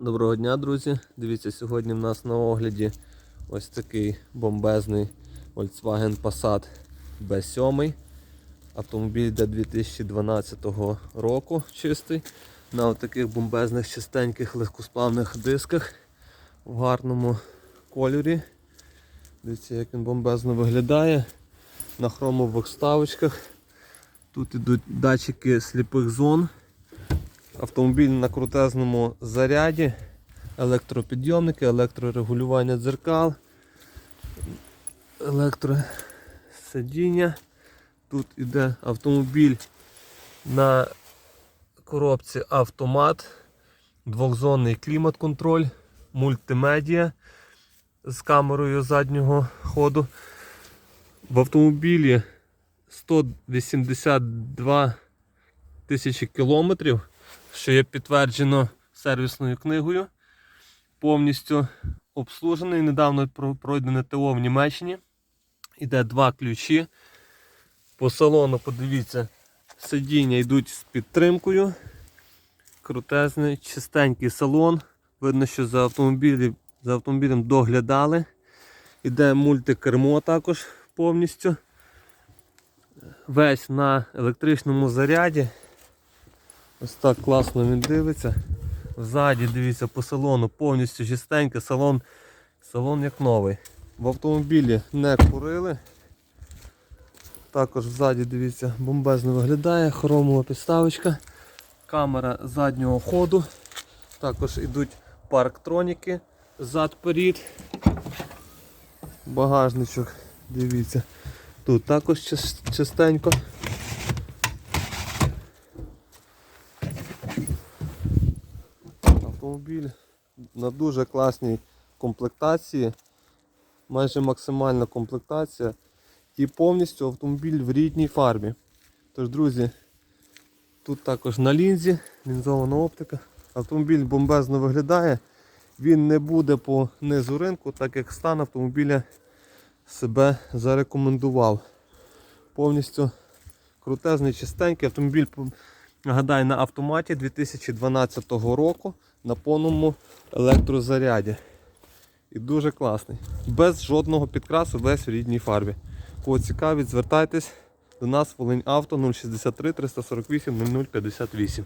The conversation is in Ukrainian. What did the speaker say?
Доброго дня, друзі! Дивіться, сьогодні в нас на огляді ось такий бомбезний Volkswagen Passat B7. Автомобіль до 2012 року чистий. На таких бомбезних чистеньких легкосплавних дисках в гарному кольорі. Дивіться, як він бомбезно виглядає. На хромових вставочках. Тут ідуть датчики сліпих зон. Автомобіль на крутезному заряді, електропідйомники, електрорегулювання дзеркал, електросидіння. Тут іде автомобіль на коробці автомат, двохзонний клімат-контроль, мультимедіа з камерою заднього ходу. В автомобілі 182 тисячі кілометрів що є підтверджено сервісною книгою. Повністю обслужений. Недавно пройдене ТО в Німеччині. Іде два ключі. По салону, подивіться, сидіння йдуть з підтримкою. Крутезний, чистенький салон. Видно, що за, автомобілі, за автомобілем доглядали. Іде мультикермо також повністю. Весь на електричному заряді. Ось так класно він дивиться. Ззаді, дивіться, по салону повністю чистенький, салон, салон як новий. В автомобілі не курили. Також ззаді, дивіться, бомбезно виглядає, хромова підставочка, камера заднього ходу. Також йдуть парктроніки зад-перед. Багажничок, дивіться. Тут також чис- Автомобіль на дуже класній комплектації, майже максимальна комплектація і повністю автомобіль в рідній фарбі. Тож, друзі, тут також на лінзі, лінзована оптика. Автомобіль бомбезно виглядає, він не буде по низу ринку, так як стан автомобіля себе зарекомендував. Повністю крутезний, чистенький автомобіль. Нагадаю, на автоматі 2012 року на повному електрозаряді. І дуже класний. Без жодного підкрасу, весь в рідній фарбі. Кого цікавить, звертайтесь до нас Волинь Авто 063 348 0058.